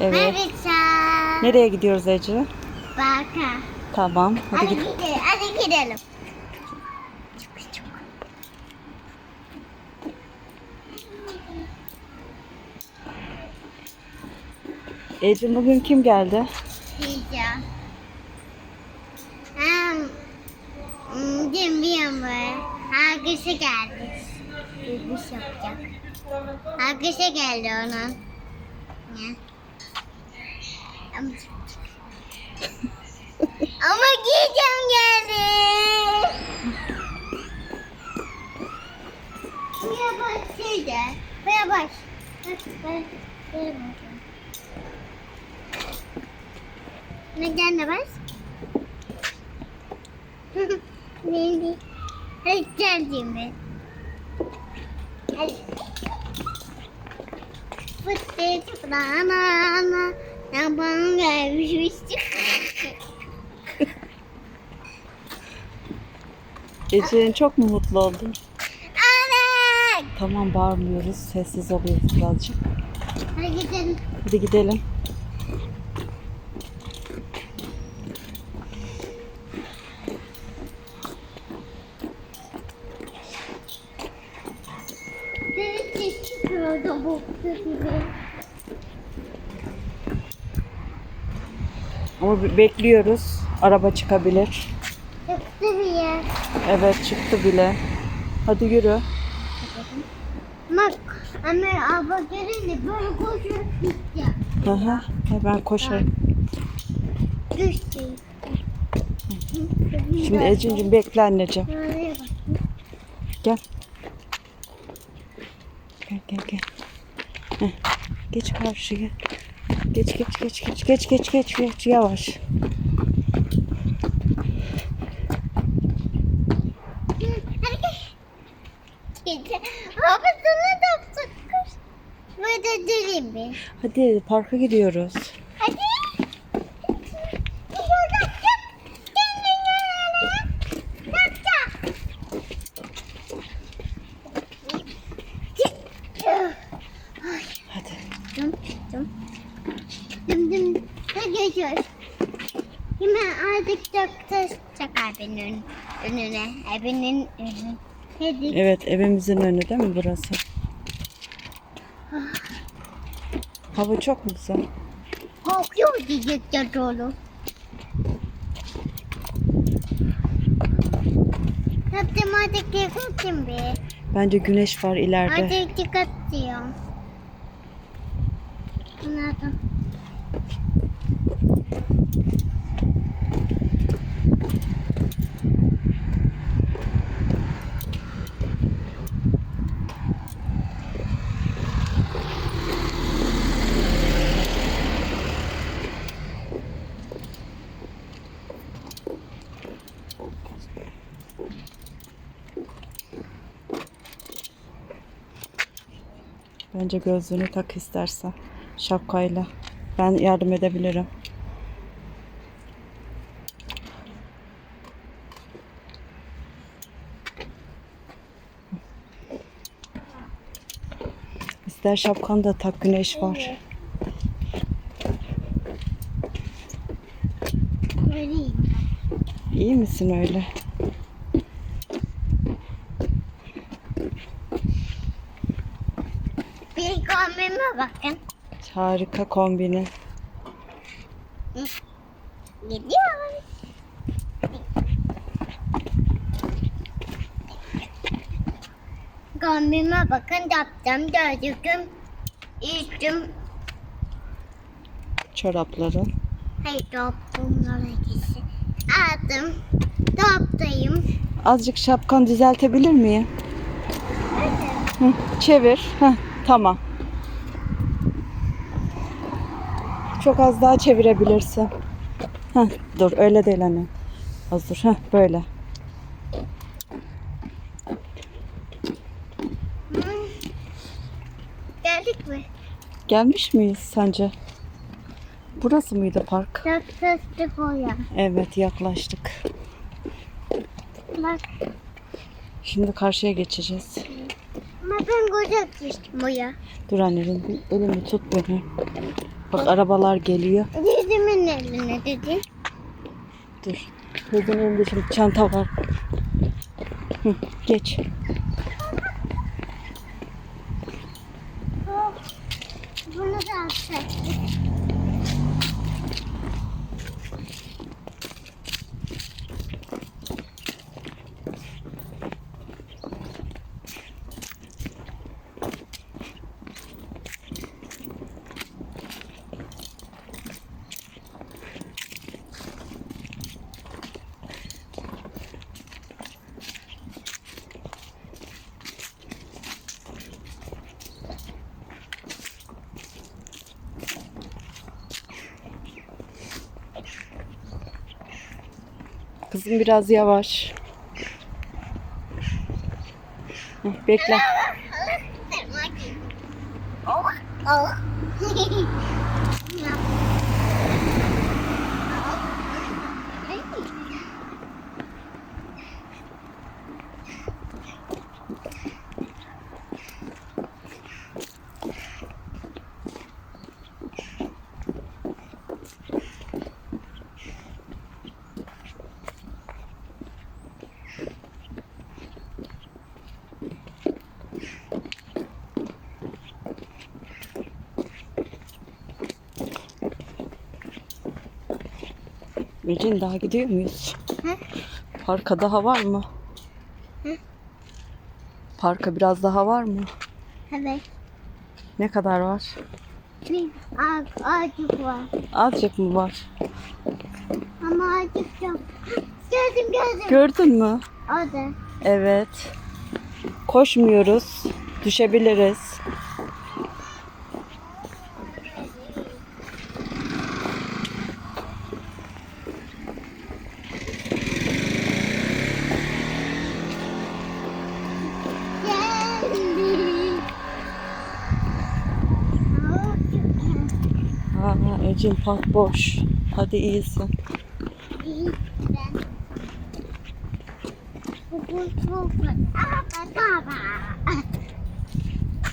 Evet. Harita. Nereye gidiyoruz Ece? Baka. Tamam. Hadi Hadi git. gidelim. Hadi gidelim. Ece bugün kim geldi? Hmm. Hmm, bilmiyorum böyle. Herkese geldi. Bir şey yapacak. Herkese geldi onun. Ne? Ama, giyeceğim geldi. Buraya bak şeyde. Buraya bak. Bak, bak, buraya bak. Neden de bas? Neydi? Hadi geldim ben. Hadi. Fırlana ana. Ben bana gelmişmiştim. Ece'nin çok mu mutlu oldun? Ana! Tamam bağırmıyoruz. Sessiz oluyoruz birazcık. Hadi gidelim. Hadi gidelim. Çıkıyordu bu gibi. Ama be- bekliyoruz. Araba çıkabilir. Çıktı bir yer. Evet çıktı bile. Hadi yürü. Bak anne abla gelince böyle koşarak gideceğim. Hı hı. Hemen koşarım. Düştü. Şimdi Ece'cim bekle anneciğim. Gel. Gel gel gel. Heh. Geç karşıya. Geç geç geç geç geç geç geç geç yavaş. Hadi gel. Gel. Abi sana da sıkış. Böyle durayım bir. Hadi parka gidiyoruz. Hadi. Şurada gel. Gel, gel, gel, gel. Yapacağım. Hadi. Dım dım. Dım dım. Geçiyoruz? Hemen artık doktor çakar benim önüne. Evinin önüne. Evet evimizin önü değil mi burası? Hava çok mu güzel? Korkuyor diyecekler doğru. Yaptım artık dikkat be. Bence güneş var ileride. Artık diyorum. Anladım. Bence gözlüğünü tak istersen. Şapkayla. Ben yardım edebilirim. İster şapkanı da tak güneş var. İyi misin öyle? Bir kombime bakın. Harika kombini. Gidiyor. Kombime bakın yaptım gözüküm. İçtim. Çorapların. Hayır yaptımlar ikisi. Aldım. Toptayım. Azıcık şapkanı düzeltebilir miyim? Hı, çevir. Heh, tamam. Çok az daha çevirebilirsin. Heh, dur öyle değil anne. Az dur. Heh, böyle. Geldik mi? Gelmiş miyiz sence? Burası mıydı park? Sesli koyar. Evet yaklaştık. Bak. Şimdi karşıya geçeceğiz. Ama ben koca düştüm buraya. Dur bir elimi tut beni. Bak arabalar geliyor. Yüzümün eline dedi. Dur. Kızın önünde şimdi çanta var. Hı, geç. Oh, Bunu da atsak. Kızım biraz yavaş. Bekle. Oh, oh. Ecin daha gidiyor muyuz? Hı? Parka daha var mı? Hı? Parka biraz daha var mı? Evet. Ne kadar var? Bir ağaç, ağacık var. Azıcık mı var? Ama ağacık yok. Gördüm gördüm. Gördün mü? O da. Evet. Koşmuyoruz. Düşebiliriz. Geldi. Ecin park boş. Hadi iyisin. iyi.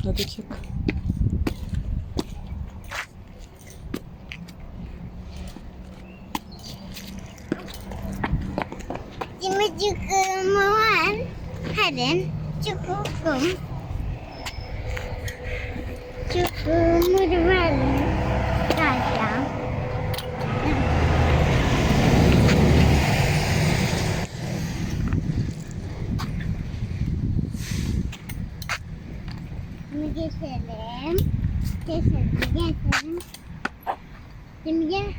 Hadi çık. Şimdi çıkımı var. Hadi çıkıyorum. Çıkımı var. Kaçam. Şimdi geçelim. Geçelim, geçelim. Şimdi gel.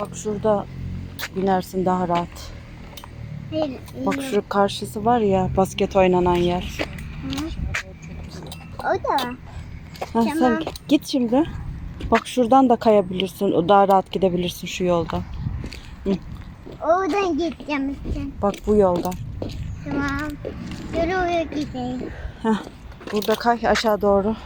Bak şurada binersin daha rahat. Hayır, Bak şu karşısı var ya basket oynanan yer. O da. Ha, Tamam. Sen git şimdi. Bak şuradan da kayabilirsin. O daha rahat gidebilirsin şu yoldan. Oradan gideceğim işte. Bak bu yoldan. Tamam. Şöyle oraya gideyim. Heh, burada kay aşağı doğru.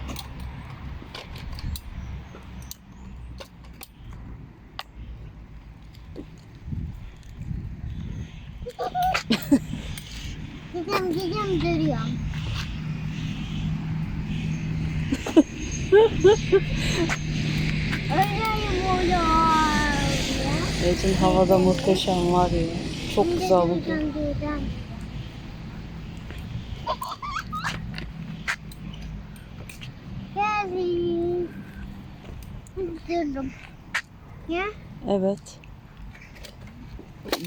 Gideceğim gideceğim duruyorum. Öyleyim oluyor. Ecin havada muhteşem var ya. Çok Şimdi güzel bugün. Geldim. Durdum. Ya? Evet.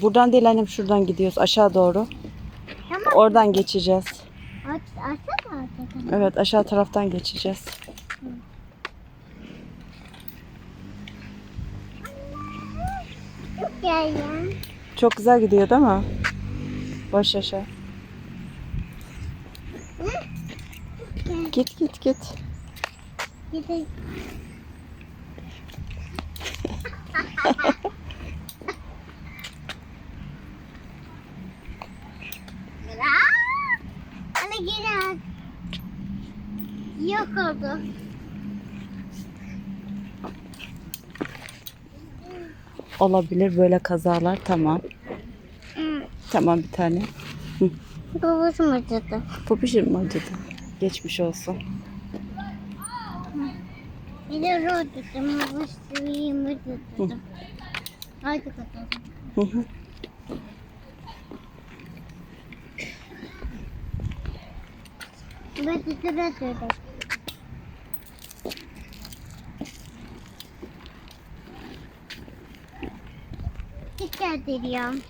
Buradan değil annem şuradan gidiyoruz aşağı doğru. Oradan geçeceğiz. Aç. Evet aşağı taraftan geçeceğiz. Çok gel ya. Çok güzel gidiyor değil mi? Baş aşağı. Git git git. Gidelim. Gidelim. Yok oldu. Olabilir böyle kazalar tamam. Hmm. Tamam bir tane. Babası mı acıdı? Şey mi acıdı? Geçmiş olsun. Bir de rol tuttum. Babası yiyimi tuttum. Hadi bakalım. Hı hı. Sürdüm. Dikkat ediyorum.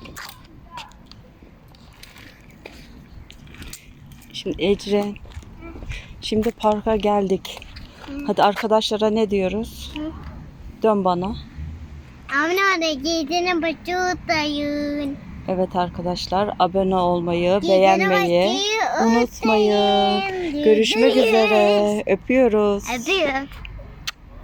Şimdi Ecre. Şimdi parka geldik. Hadi arkadaşlara ne diyoruz? Hı. Dön bana. Amına da giydiğine bakıyordayın. Evet arkadaşlar abone olmayı, beğenmeyi unutmayın. Görüşmek üzere. Öpüyoruz. Öpüyorum.